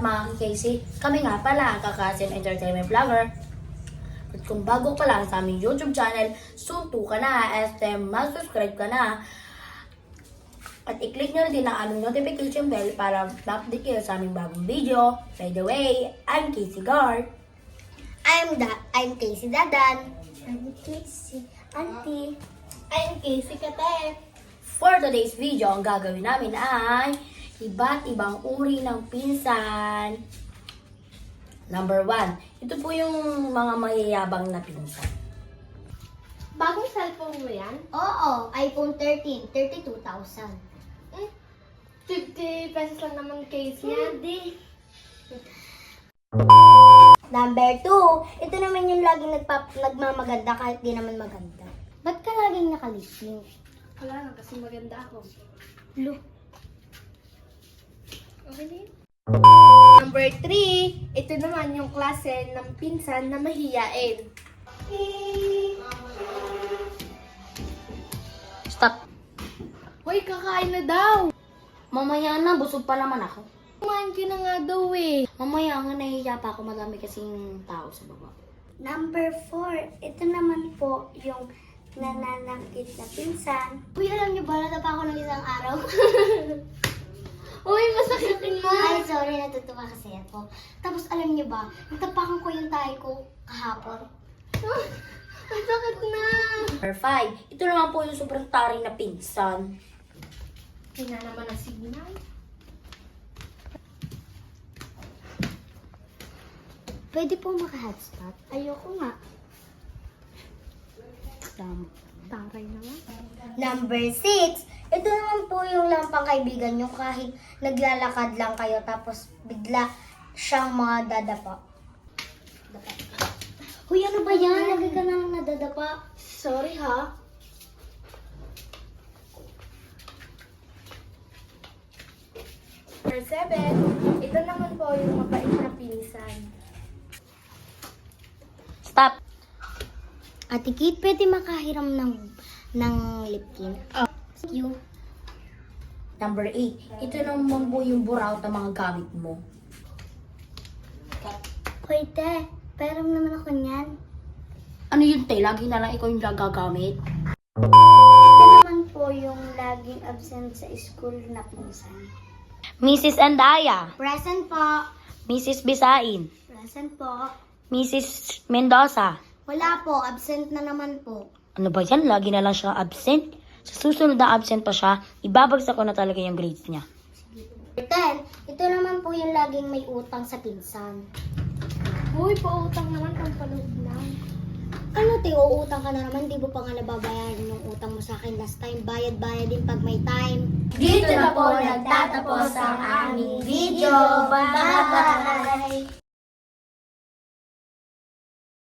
at mga Casey. Kami nga pala ang Kakasin Entertainment Vlogger. At kung bago ka lang sa aming YouTube channel, sunto ka na at mag-subscribe ka na. At i-click nyo na din ang aming notification bell para ma-update kayo sa aming bagong video. By the way, I'm Casey Guard. I'm da I'm Casey Dadan. I'm Casey Auntie. I'm Casey Kate. For today's video, ang gagawin namin ay iba't ibang uri ng pinsan. Number one, ito po yung mga mayayabang na pinsan. Bagong cellphone mo yan? Oo, iPhone 13, 32,000. Eh, 50 pesos lang naman case yan. Hindi. Number 2, ito naman yung laging nagpap nagmamaganda kahit di naman maganda. Ba't ka laging nakalising? Wala lang kasi maganda ako. Lo. Number 3, ito naman yung klase ng pinsan na mahiyain. Stop. Hoy, kakain na daw! Mamaya na, busog pa naman ako. Kumain ka na nga daw eh. Mamaya nga nahihiya pa ako, madami kasing tao sa baba. Number 4, ito naman po yung nananakit na pinsan. Uy, alam niyo ba, natapa ako ng isang araw? Uy, sorry, natutuwa kasi ako. Tapos alam niyo ba, natapakan ko yung tayo ko kahapon. Ang sakit na! Number five, ito naman po yung sobrang taring na pinsan. Kina naman ang signal. Pwede po maka-hotspot? Ayoko nga. Tama. Taray naman. Number 6, ito naman po yung lampang kaibigan nyo kahit naglalakad lang kayo tapos bigla siyang mga dadapa. Dapa. Huy, ano ba yan? Lagi ka na lang nadadapa. Sorry ha. Number 7, ito naman po yung mabait na pinsan. Stop. Ate Kate, pwede makahiram ng, ng lipkin? Oh. Thank you. Number eight, ito naman po yung buraot ng mga gamit mo. Te. Pero naman ako niyan. Ano yun, te? Lagi na lang ikaw yung gagamit? Ito naman po yung laging absent sa school na pinsan. Mrs. Andaya, Present po. Mrs. Bisain, Present po. Mrs. Mendoza. Wala po. Absent na naman po. Ano ba yan? Lagi na lang siya absent. Sa susunod na absent pa siya, ibabagsak ko na talaga yung grades niya. Ten, ito naman po yung laging may utang sa pinsan. Uy, pautang naman ang panood lang. Ano, te, uutang ka na naman, di mo pa nga nababayaran yung utang mo sa akin last time. Bayad-bayad din pag may time. Dito na po nagtatapos ang aming video. Bye!